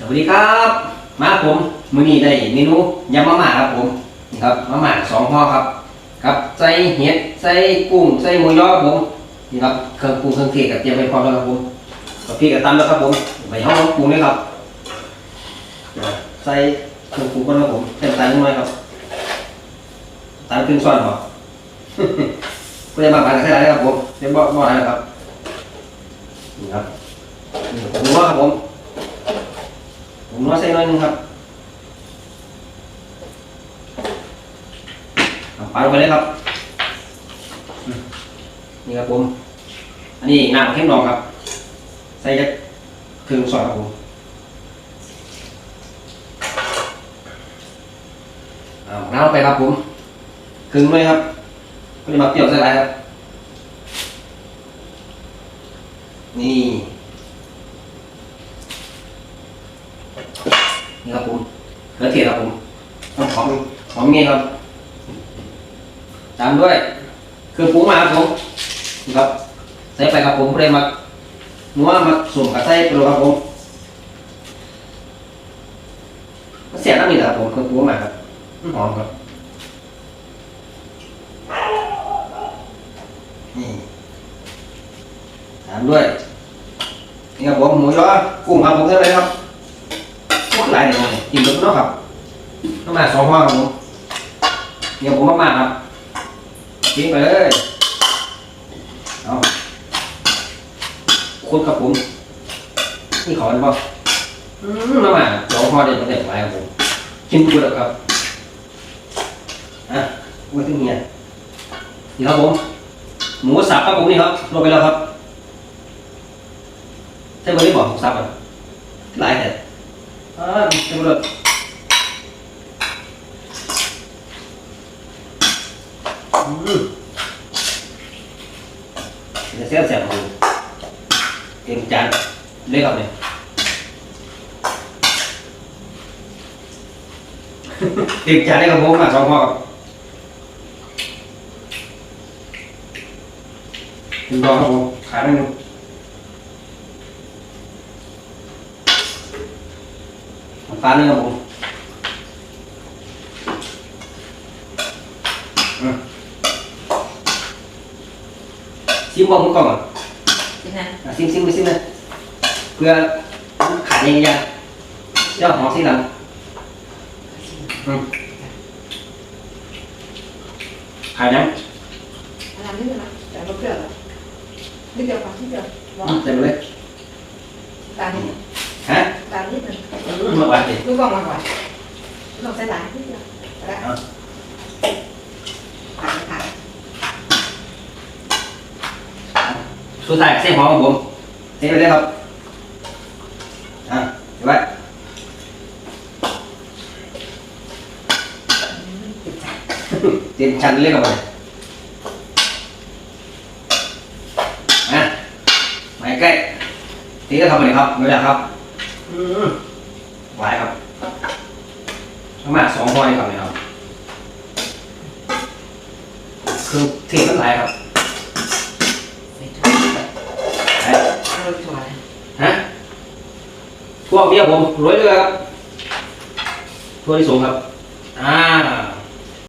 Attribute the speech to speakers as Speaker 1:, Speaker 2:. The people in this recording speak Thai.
Speaker 1: สวัสดีครับ มาผมมื้อนี้ได้เมนูยำมะม่าครับผมนี่ครับมะม่าสองห่อครับครับใส่เห็ดใส่กุ้งใส่หมูยอครับผมนี่ครับเครื่องปรุงเครื่องเทศกับเตรียมไว้พร้อมแล้วครับผมกับพี่กับตำแล้วครับผมใบห้องปรุงเลยครับใส่เครื่องปรุงก่อนครับผมเต็มตาลนิดหน่อยครับตาลครึ่งช้อนพอก็จะมาผ่านใส่ได้ครับผมเต็มบ่บ่ได้ครับนี่ครับนี่ผมว่าครับผม ผมน้อยใส่น้อยหนึงครับปาลงไปเลยครับ นี่ครับผม อันนี้น้ำเข้มดองครับ ใส่จะครึ่งซอสครับผมเอาน้ำไปครับผมครึ่งเลยครับก็จะมาเปรี้ยวใส่ไรครับ นี่ นี่ครับผมเกลือเทียครับผมหอมหอมหอมเงี้ยครับ ตามด้วยเครื่องปรุงมาครับผมครับใส่ไปครับผมเพื่อมานัวมาสุ่มกับใส่ไปลยครับผมเสียน้ำนี่แหละครับผมเครื่องปรุงมาครับหอมครับนี่ตามด้วยนี่ครับผมหมูยอกุ้งครับผมใส่าไปครับ หลายเนี่ยกินแบบนั้นครับต้องมาสองห้อครับผมเดี๋ยวผมมากๆครับกินไปเลยเอาคุณครับผมนี่ขอกันป่อืมมามาสองห้อเด็ดเด็ดไปครับผมกินกูแล้วครับอะมาถึงเนี่ยนี่ครับผมหมูสับครับผมนี่ครับลงไปแล้วครับใช่ไหมที่บอกหมูสับอะหลายแต่ อ่าเต็มเลยอืมเดี๋ยวเสียบเสียบดูเตรียมจานเล็กค รับเนี่ยเตรียมจานเล็กครับผมมาสองห่อครับถึงดองครับผมขาด นิดนึงน้ำตาลนี่ครับผมอืมซิมบอกมึงก่อนก่อน
Speaker 2: ที่นั่น
Speaker 1: อะซิมซิมไปซิมเลยเพื่อขาดยังยังเจ้าหอมสิหลังอืมขาดยัง
Speaker 2: อันนั้นนี่นะแต่เราเปรี้ยวแล้วนิดเดียวค่ะนิดเดียวร้อ
Speaker 1: อื
Speaker 2: น
Speaker 1: มเต็มเลย
Speaker 2: ตาลนิด
Speaker 1: ฮะ
Speaker 2: ตาลนิดหนึ่ง
Speaker 1: อืมมาหวานดิ
Speaker 2: ลูกบอกมาก่อนลองใส่หลายนิดเดียวแล้ว
Speaker 1: เอา
Speaker 2: ผ่านผ่าน
Speaker 1: สุดท้ายเส้นหอมของผมเส้นไปเลยครับอะเดี๋ยวไว้
Speaker 2: ติดใจ
Speaker 1: เตรียมชันเรียกกันไปอะมาใกล้ทีก็ทำอะไรครับไม่ได้ครับ อืม ไหวครับประมาณสองพอยครับเนี่ยครับคือเทมันไหลครับ
Speaker 2: ใส่ถั่ว
Speaker 1: ไหล
Speaker 2: โรยถั่วเลย
Speaker 1: ฮะทั่วเมียผมรวยเลยครับทั่วที่สูงครับ อ่า